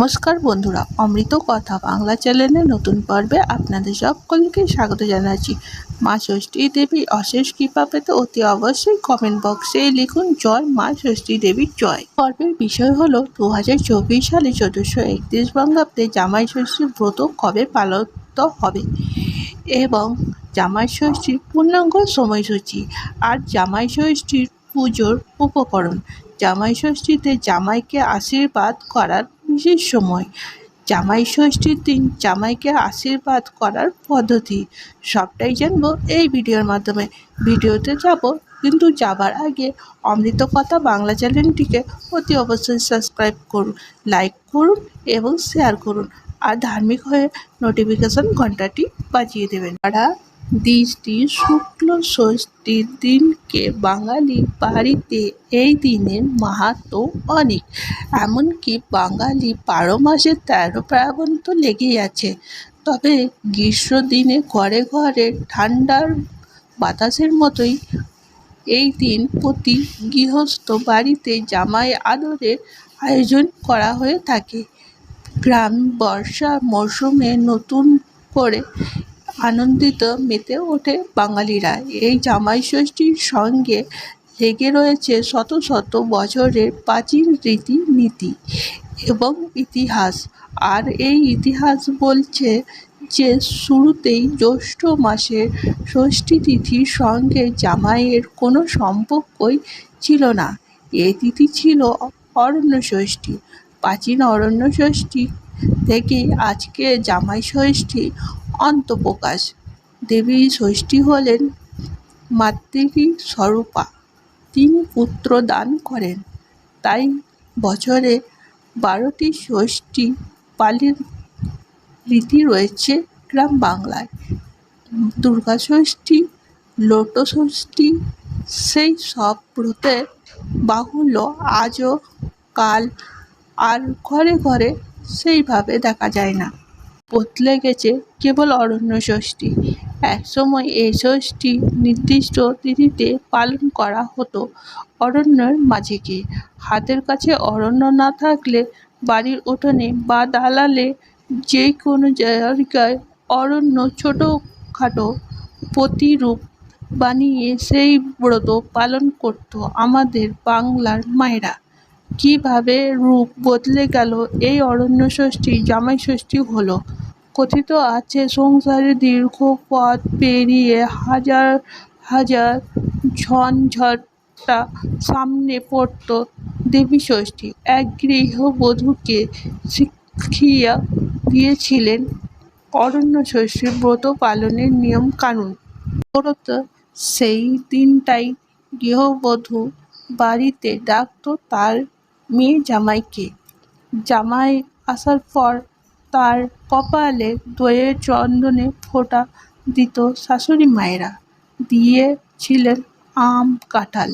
নমস্কার বন্ধুরা, অমৃত কথা বাংলা চ্যানেলে নতুন পর্বে আপনাদের সকলকে স্বাগত জানাচ্ছি। মা ষষ্ঠী দেবীর অশেষ কৃপা পেতে অতি অবশ্যই কমেন্ট বক্সে লিখুন, জয় মা ষষ্ঠী দেবীর জয়। পর্বের বিষয় হলো দু সালে চোদ্দশো একত্রিশ বঙ্গাব্দে জামাই ষষ্ঠী ব্রত কবে পালিত হবে? এবং জামাই ষষ্ঠীর পূর্ণাঙ্গ সময়সূচি আর জামাই ষষ্ঠীর পুজোর উপকরণ। জামাই ষষ্ঠীতে জামাইকে আশীর্বাদ করার বিশেষ সময়। জামাই ষষ্ঠীর দিন জামাইকে আশীর্বাদ করার পদ্ধতি। সবটাই জানব এই ভিডিওর মাধ্যমে। ভিডিওতে যাব কিন্তু যাবার আগে অমৃত কথা বাংলা চ্যানেলটিকে অতি অবশ্যই সাবস্ক্রাইব করুন, লাইক করুন এবং শেয়ার করুন। আর ধার্মিক হয়ে নোটিফিকেশন ঘন্টাটি বাজিয়ে দেবেন। তারা দৃষ্টি শুক্ল ষষ্ঠীর দিনকে বাঙালি বাড়িতে এই দিনের মাহাত্ম অনেক। এমনকি বাঙালি বারো মাসে তেরো পার্বণ তো লেগেই আছে। তবে গ্রীষ্ম দিনে ঘরে ঘরে ঠান্ডার বাতাসের মতোই এই দিন প্রতি গৃহস্থ বাড়িতে জামাই আদরের আয়োজন করা হয়ে থাকে। গ্রাম, বর্ষা, মরশুমে নতুন করে আনন্দিত মেতে ওঠে বাঙালিরা। এই জামাই ষষ্ঠীর সঙ্গে লেগে রয়েছে শত শত বছরের প্রাচীন রীতিনীতি এবং ইতিহাস। আর এই ইতিহাস বলছে যে, শুরুতেই জ্যৈষ্ঠ মাসের ষষ্ঠী তিথির সঙ্গে জামাইয়ের কোনো সম্পর্কই ছিল না। এই তিথি ছিল অরণ্য ষষ্ঠী। প্রাচীন অরণ্য ষষ্ঠী থেকে আজকে জামাই ষষ্ঠী অন্তঃপ্রকাশ। দেবী ষষ্ঠী হলেন মাতৃ স্বরূপা। তিনি পুত্র দান করেন। তাই বছরে বারোটি ষষ্ঠী পালির রীতি রয়েছে গ্রাম বাংলায় দুর্গা ষষ্ঠী, লোট ষষ্ঠী, সেই সব ব্রতের বাহুল্য আজও কাল আর ঘরে ঘরে সেইভাবে দেখা যায় না। বদলে গেছে কেবল অরণ্য ষষ্ঠী একসময় এই ষষ্ঠী নির্দিষ্ট তিথিতে পালন করা হতো অরণ্যের মাঝে গিয়ে হাতের কাছে অরণ্য না থাকলে বাড়ির উঠোনে বা দালালে যে কোনো জায়গায় অরণ্য ছোটোখাটো প্রতিরূপ বানিয়ে সেই ব্রত পালন করত আমাদের বাংলার মায়েরা। কীভাবে রূপ বদলে গেল এই অরণ্য ষষ্ঠী জামাই ষষ্ঠী হলো? কথিত আছে, সংসারে দীর্ঘ পথ পেরিয়ে হাজার হাজার ঝঞ্ঝাটা সামনে পড়ত দেবী ষষ্ঠী। এক গৃহবধূকে শিখিয়া দিয়েছিলেন অরণ্য ষষ্ঠীর ব্রত পালনের নিয়ম কানুন। মূলত সেই দিনটাই গৃহবধূ বাড়িতে ডাকত তার মেয়ে জামাইকে। জামাই আসার পর তার কপালে দইয়ের চন্দনে ফোঁটা দিত শাশুড়ি মায়েরা। দিয়েছিলেন আম কাঁঠাল।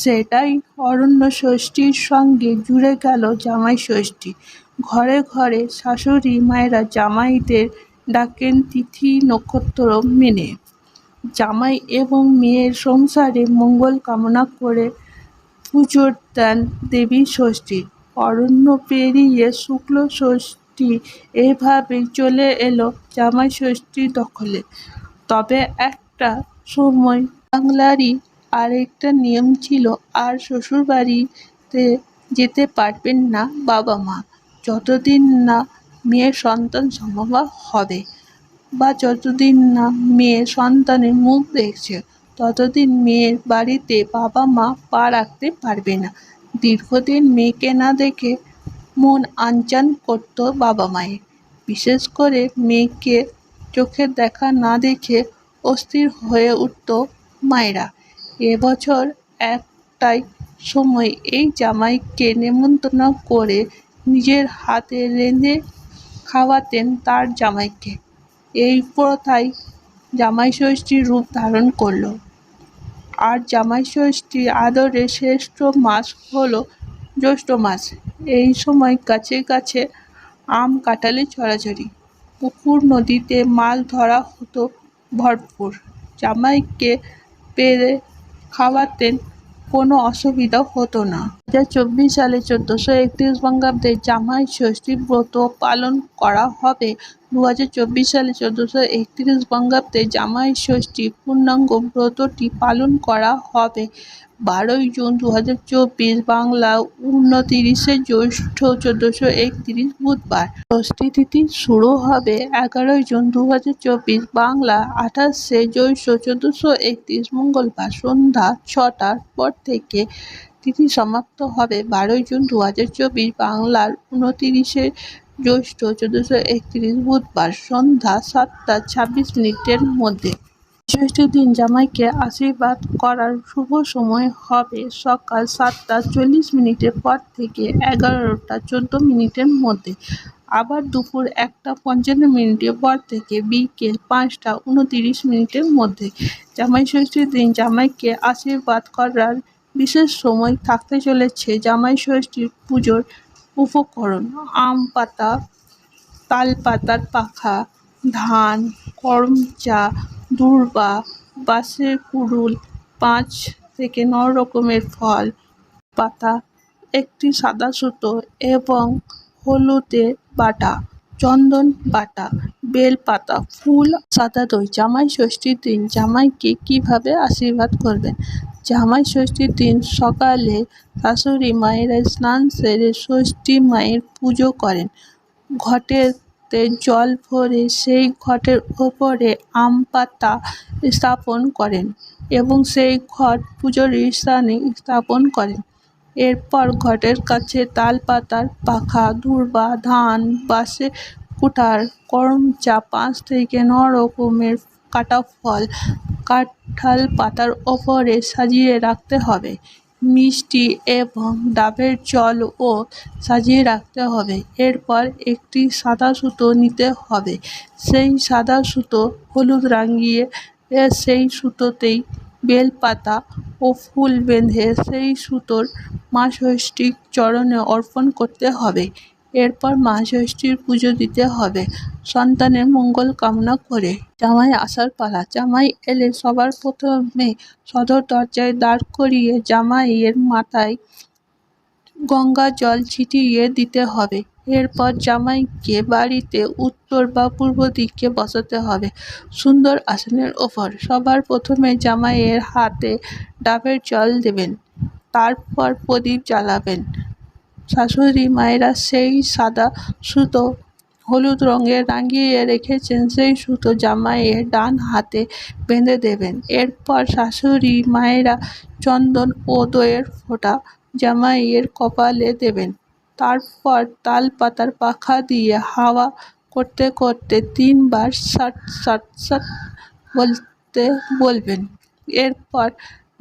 সেটাই অরণ্য ষষ্ঠীর সঙ্গে জুড়ে গেল জামাই ষষ্ঠী। ঘরে ঘরে শাশুড়ি মায়েরা জামাইদের ডাকেন তিথি নক্ষত্র মেনে। জামাই এবং মেয়ের সংসারে মঙ্গল কামনা করে পুজোর দেন দেবী ষষ্ঠী। অরণ্য পেরিয়ে শুক্ল ষষ্ঠী এভাবেই চলে এলো জামাই ষষ্ঠী দখলে। তবে একটা সময় বাংলারই আরেকটা নিয়ম ছিল, আর শ্বশুরবাড়িতে যেতে পারবেন না বাবা মা। যতদিন না মেয়ের সন্তান সম্ভব হবে বা যতদিন না মেয়ে সন্তানের মুখ দেখছে, ততদিন মেয়ের বাড়িতে বাবা মা পা রাখতে পারবে না। দীর্ঘদিন মেয়েকে না দেখে মন আনচান করত বাবা মায়ের। বিশেষ করে মেয়েকে চোখের দেখা না দেখে অস্থির হয়ে উঠত মায়েরা। এবছর একটাই সময় এই জামাইকে নেমন্তন্ন করে নিজের হাতে রেঁধে খাওয়াতেন তার জামাইকে। এই প্রথাই জামাই ষষ্ঠীর রূপ ধারণ করল। আর জামাই ষষ্ঠী আদরের শ্রেষ্ঠ মাস হলো জ্যৈষ্ঠ মাস। এই সময় গাছে গাছে আম কাঁঠালের ছড়াছড়ি পুকুর নদীতে মাছ ধরা হতো ভরপুর। জামাইকে পেরে খাওয়াতেন কোনো অসুবিধা হতো না। দু হাজার চব্বিশ সালে চোদ্দোশো একত্রিশ বঙ্গাব্দে জামাই ষষ্ঠী ব্রত পালন করা হবে দু সালে চোদ্দশো একত্রিশ বঙ্গাব্দে জামাই ষষ্ঠী পূর্ণাঙ্গ ব্রতটি পালন করা হবে। বারোই জুন দু হাজার চব্বিশ বাংলা উনতিরিশে জ্যৈষ্ঠ চোদ্দশো একত্রিশ বুধবার। ষষ্ঠী তিথি শুরু হবে এগারোই জুন দু হাজার চব্বিশ বাংলা আঠাশে জ্যৈষ্ঠ চোদ্দশো একত্রিশ মঙ্গলবার সন্ধ্যা ছটার পর থেকে। তিথি সমাপ্ত হবে বারোই জুন দু হাজার চব্বিশ বাংলার উনতিরিশে জ্যৈষ্ঠ চোদ্দশো একত্রিশ বুধবার সন্ধ্যা সাতটা ছাব্বিশ মিনিটের মধ্যে। ষষ্ঠীর দিন জামাইকে আশীর্বাদ করার শুভ সময় হবে। সকাল সাতটা চল্লিশ মিনিটের পর থেকে এগারোটা চোদ্দ মিনিটের মধ্যে। আবার দুপুর একটা পঞ্চান্ন মিনিটের পর থেকে বিকেল পাঁচটা উনতিরিশ মিনিটের মধ্যে। জামাই ষষ্ঠীর দিন জামাইকে আশীর্বাদ করার বিশেষ সময় থাকতে চলেছে। জামাই ষষ্ঠীর পুজোর উপকরণ, আম পাতা, তাল পাতার পাখা, ধান করম চা, দূর্বা, বাঁশের কুড়ুল, পাঁচ থেকে ন রকমের ফল, পাতা, একটি সাদা সুতো এবং হলুদে বাটা, চন্দন বাটা, বেল পাতা, ফুল, সাদা দই, জামাই ষষ্ঠীর দিন, জামাইকে কীভাবে আশীর্বাদ করবেন? জামাই ষষ্ঠীর দিন সকালে শাশুড়ি মায়েরা স্নান সেরে ষষ্ঠী মায়ের পুজো করেন। ঘটেতে জল ভরে সেই ঘটের ওপরে আম পাতা স্থাপন করেন এবং সেই ঘট পুজোর স্থানে স্থাপন করেন। এরপর ঘটের কাছে তাল পাতার পাখা, দূর্বা, ধান বাসে কুঠার করম চা পাঁচ থেকে ন রকমের কাটা ফল কাঁঠাল পাতার ওপরে সাজিয়ে রাখতে হবে। মিষ্টি এবং ডাবের জলও সাজিয়ে রাখতে হবে। এরপর একটি সাদা সুতো নিতে হবে। সেই সাদা সুতো হলুদ রাঙিয়ে সেই সুতোতেই বেলপাতা ও ফুল বেঁধে সেই সুতোর মা ষষ্ঠীর চরণে অর্পণ করতে হবে। এরপর মা ষষ্ঠীর পুজো দিতে হবে। সন্তানের মঙ্গল কামনা করে জামাই আসার পালা। জামাই এলে সবার প্রথমে সদর দরজায় দাঁড় করিয়ে জামাইয়ের মাথায় গঙ্গা জল ছিটিয়ে দিতে হবে। এরপর জামাইকে বাড়িতে উত্তর বা পূর্ব দিকে বসাতে হবে। সুন্দর আসনের ওপর সবার প্রথমে জামাইয়ের হাতে ডাবের জল দেবেন। তারপর প্রদীপ জ্বালাবেন। শাশুড়ি মায়েরা সেই সাদা সুতো হলুদ রঙে রাঙিয়ে রেখেছেন, সেই সুতো জামাইয়ের ডান হাতে বেঁধে দেবেন। এরপর শাশুড়ি মায়েরা চন্দন ও দইয়ের ফোঁটা জামাইয়ের কপালে দেবেন। তারপর তাল পাতার পাখা দিয়ে হাওয়া করতে করতে তিনবার সাট সাট সাট বলতে বলবেন। এরপর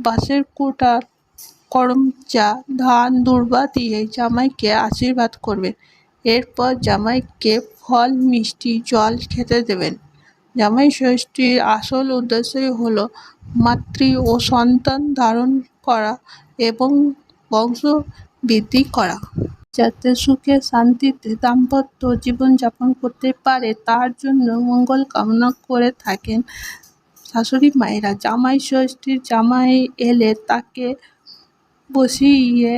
বাঁশের কুটার করম চা, ধান, দূর্বা দিয়ে জামাইকে আশীর্বাদ করবেন। এরপর জামাইকে ফল, মিষ্টি, জল খেতে দেবেন। জামাই ষষ্ঠীর আসল উদ্দেশ্যই হল মাতৃ ও সন্তান ধারণ করা এবং বংশ বৃদ্ধি করা। যাতে সুখে, শান্তিতে দাম্পত্য জীবনযাপন করতে পারে, তার জন্য মঙ্গল কামনা করে থাকেন শাশুড়ি মায়েরা। জামাই ষষ্ঠীর জামাই এলে তাকে বসিয়ে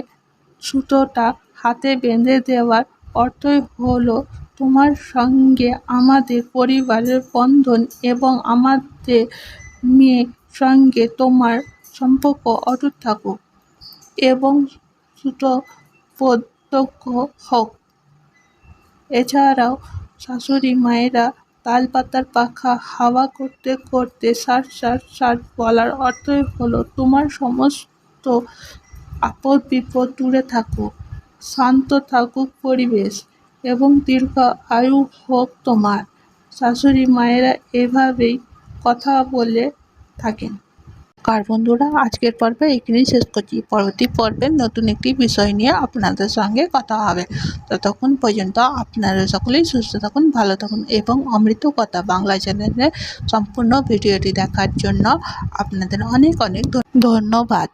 সুতোটা হাতে বেঁধে দেওয়ার অর্থই হলো তোমার সঙ্গে আমাদের পরিবারের বন্ধন এবং আমাদের মেয়ের সঙ্গে তোমার সম্পর্ক অটুট থাকুক এবং সুতো প্রত্যক্ষ হোক। এছাড়াও শাশুড়ি মায়েরা তাল পাতার পাখা হাওয়া করতে করতে ষাট ষাট ষাট বলার অর্থই হলো তোমার সমস্ত আপদ বিপদ দূরে থাকুক, শান্ত থাকুক পরিবেশ এবং দীর্ঘ আয়ু হোক তোমার। শাশুড়ি মায়েরা এভাবেই কথা বলে থাকেন। কার বন্ধুরা, আজকের পর্বে এখানেই শেষ করছি। পরবর্তী পর্বে নতুন একটি বিষয় নিয়ে আপনাদের সঙ্গে কথা হবে। ততক্ষণ পর্যন্ত আপনারা সকলেই সুস্থ থাকুন, ভালো থাকুন এবং অমৃত কথা বাংলা চ্যানেলে সম্পূর্ণ ভিডিওটি দেখার জন্য আপনাদের অনেক অনেক ধন্যবাদ।